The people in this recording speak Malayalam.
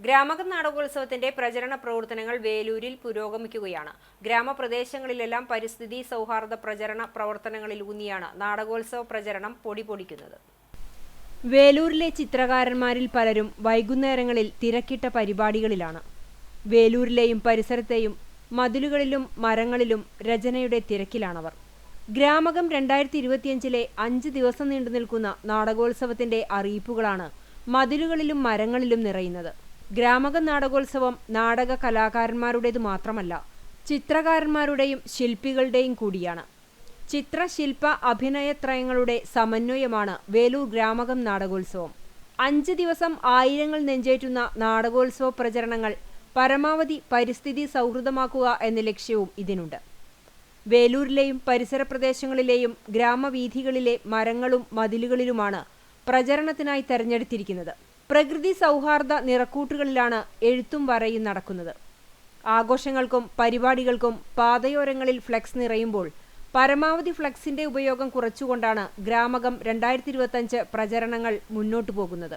ഗ്രാമകം നാടകോത്സവത്തിന്റെ പ്രചരണ പ്രവർത്തനങ്ങൾ വേലൂരിൽ പുരോഗമിക്കുകയാണ്. ഗ്രാമപ്രദേശങ്ങളിലെല്ലാം പരിസ്ഥിതി സൗഹാർദ്ദ പ്രചരണ പ്രവർത്തനങ്ങളിൽ ഊന്നിയാണ് നാടകോത്സവ പ്രചരണം പൊടിപൊടിക്കുന്നത്. വേലൂരിലെ ചിത്രകാരന്മാരിൽ പലരും വൈകുന്നേരങ്ങളിൽ തിരക്കിട്ട പരിപാടികളിലാണ്. വേലൂരിലെയും പരിസരത്തെയും മതിലുകളിലും മരങ്ങളിലും രചനയുടെ തിരക്കിലാണവർ. ഗ്രാമകം രണ്ടായിരത്തി ഇരുപത്തിയഞ്ചിലെ അഞ്ച് ദിവസം നീണ്ടു നിൽക്കുന്ന നാടകോത്സവത്തിന്റെ അറിയിപ്പുകളാണ് മതിലുകളിലും മരങ്ങളിലും നിറയുന്നത്. ഗ്രാമകം നാടകോത്സവം നാടക കലാകാരന്മാരുടേത് മാത്രമല്ല ചിത്രകാരന്മാരുടെയും ശില്പികളുടെയും കൂടിയാണ്. ചിത്രശില്പ അഭിനയത്രയങ്ങളുടെ സമന്വയമാണ് വേലൂർ ഗ്രാമകം നാടകോത്സവം. അഞ്ച് ദിവസം ആയിരങ്ങൾ നെഞ്ചേറ്റുന്ന നാടകോത്സവ പ്രചരണങ്ങൾ പരമാവധി പരിസ്ഥിതി സൗഹൃദമാക്കുക എന്ന ലക്ഷ്യവും ഇതിനുണ്ട്. വേലൂരിലെയും പരിസര പ്രദേശങ്ങളിലെയും ഗ്രാമവീഥികളിലെ മരങ്ങളും മതിലുകളിലുമാണ് പ്രചരണത്തിനായി തെരഞ്ഞെടുത്തിരിക്കുന്നത്. പ്രകൃതി സൗഹാർദ്ദ നിറക്കൂട്ടുകളിലാണ് എഴുത്തും വരയും നടക്കുന്നത്. ആഘോഷങ്ങൾക്കും പരിപാടികൾക്കും പാതയോരങ്ങളിൽ ഫ്ലക്സ് നിറയുമ്പോൾ പരമാവധി ഫ്ലക്സിന്റെ ഉപയോഗം കുറച്ചുകൊണ്ടാണ് ഗ്രാമകം രണ്ടായിരത്തി ഇരുപത്തഞ്ച് പ്രചരണങ്ങൾ മുന്നോട്ടു പോകുന്നത്.